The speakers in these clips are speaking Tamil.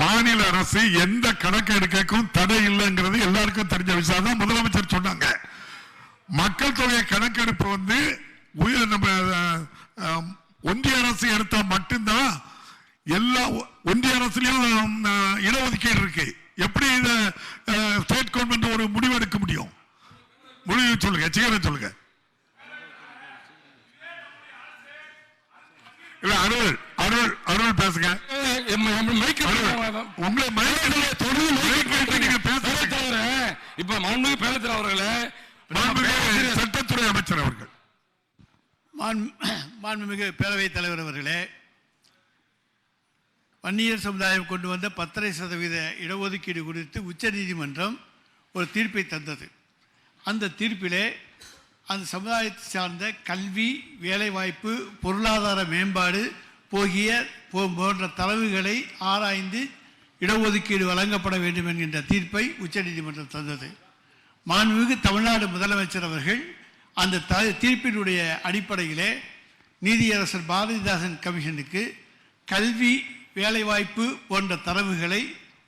மாநில அரசு எந்த கணக்கெடுக்கும் தடை இல்லைங்கிறது எல்லாருக்கும் தெரிஞ்ச விஷயம் தான் முதலமைச்சர் சொன்னாங்க. மக்கள் தொகை கணக்கெடுப்பு வந்து உயர் நம்ம ஒன்றிய அரசு எடுத்தா மட்டும்தான் எல்லா ஒன்றிய அரசுலயும் இடஒதுக்கீடு இருக்கு. எப்படி இத ஸ்டேட் கவர்மெண்ட் ஒரு முடிவு எடுக்க முடியும்? முடிவு சொல்லுங்க சீக்கிரம் சொல்லுங்க. இல்ல அலுவல். அருள் அருள் பேசுங்க. உங்களை மைக்கில் மைக்கில் நீங்க பேசுறீங்க இப்ப மாண்புமிகு பேரத்தில் அவர்களே. மாண்புமிகு சட்டத்துறை அமைச்சர் அவர்கள். மாண்பு- மாண்புமிகு பேரவைத் தலைவர் அவர்களே வன்னியர் சமுதாயம் கொண்டு வந்த பத்தரை சதவீத இடஒதுக்கீடு குறித்து உச்சநீதிமன்றம் ஒரு தீர்ப்பை தந்தது. அந்த தீர்ப்பிலே அந்த சமுதாயத்தை சார்ந்த கல்வி வேலைவாய்ப்பு பொருளாதார மேம்பாடு போகிய போ- போன்ற தரவுகளை ஆராய்ந்து இடஒதுக்கீடு வழங்கப்பட வேண்டும் என்கின்ற தீர்ப்பை உச்சநீதிமன்றம் தந்தது. மாண்புமிகு தமிழ்நாடு முதலமைச்சர் அவர்கள் அந்த த தீர்ப்பினுடைய அடிப்படையிலே நீதியரசர் பாரதிதாசன் கமிஷனுக்கு கல்வி வேலைவாய்ப்பு போன்ற தரவுகளை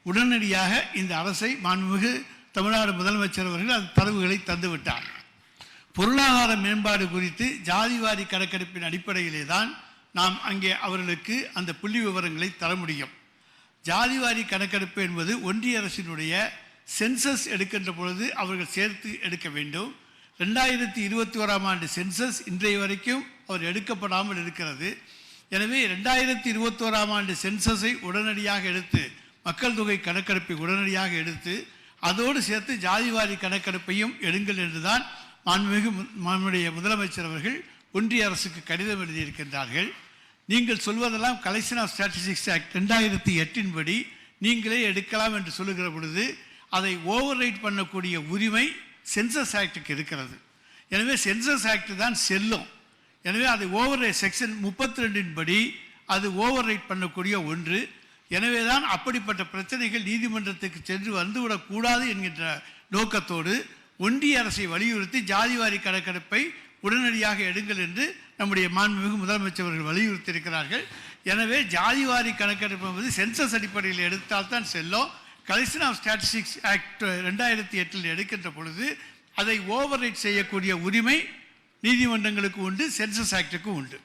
உடனடியாக இந்த அரசை மாண்புமிகு தமிழ்நாடு முதலமைச்சர் அவர்கள் அந்த தரவுகளை தந்துவிட்டார் பொருளாதார மேம்பாடு குறித்து ஜாதிவாரி கணக்கெடுப்பின் அடிப்படையிலே தான் நாம் அங்கே அவர்களுக்கு அந்த புள்ளி விவரங்களை தர முடியும். ஜாதிவாரி கணக்கெடுப்பு என்பது ஒன்றிய அரசினுடைய சென்சஸ் எடுக்கின்ற பொழுது அவர்கள் சேர்த்து எடுக்க வேண்டும். ரெண்டாயிரத்தி இருபத்தி ஓராம் ஆண்டு சென்சஸ் இன்றைய வரைக்கும் அவர் எடுக்கப்படாமல் இருக்கிறது. எனவே ரெண்டாயிரத்தி இருபத்தோராம் ஆண்டு சென்சஸை உடனடியாக எடுத்து மக்கள் தொகை கணக்கெடுப்பை உடனடியாக எடுத்து அதோடு சேர்த்து ஜாதிவாரி கணக்கெடுப்பையும் எடுங்கள் என்றுதான் மாண்புமிகு மு- மாண்புடைய முதலமைச்சர் அவர்கள் ஒன்றிய அரசுக்கு கடிதம் எழுதியிருக்கின்றார்கள். நீங்கள் சொல்வதெல்லாம் கலெக்ஷன் ஆஃப் ஸ்டாட்டிஸ்டிக்ஸ் ஆக்ட் ரெண்டாயிரத்தி எட்டின் படி நீங்களே எடுக்கலாம் என்று சொல்லுகிற பொழுது அதை ஓவர் ரைட் பண்ணக்கூடிய உரிமை சென்சஸ் ஆக்டுக்கு இருக்கிறது. எனவே சென்சஸ் ஆக்ட் தான் செல்லும். எனவே அதை ஓவர் செக்ஷன் முப்பத்தி ரெண்டின் படி அது ஓவர் ரைட் பண்ணக்கூடிய ஒன்று. எனவே தான் அப்படிப்பட்ட பிரச்சனைகள் நீதிமன்றத்துக்கு சென்று வந்துவிடக்கூடாது என்கின்ற நோக்கத்தோடு ஒன்றிய அரசை வலியுறுத்தி ஜாதிவாரி கணக்கெடுப்பை உடனடியாக எடுங்கள் என்று நம்முடைய மாண்புமிகு முதலமைச்சர் அவர்கள் எனவே ஜாதிவாரி கணக்கெடுப்பு என்பது சென்சஸ் அடிப்படையில் எடுத்தால்தான் செல்லும். கலெக்ஷன் ஆஃப் ஸ்டாட்டிஸ்டிக்ஸ் ஆக்ட் ரெண்டாயிரத்தி எட்டில் எடுக்கின்ற பொழுது அதை ஓவர் ரைட் செய்யக்கூடிய உரிமை நீதிமன்றங்களுக்கு உண்டு சென்சஸ் ஆக்டுக்கு உண்டு.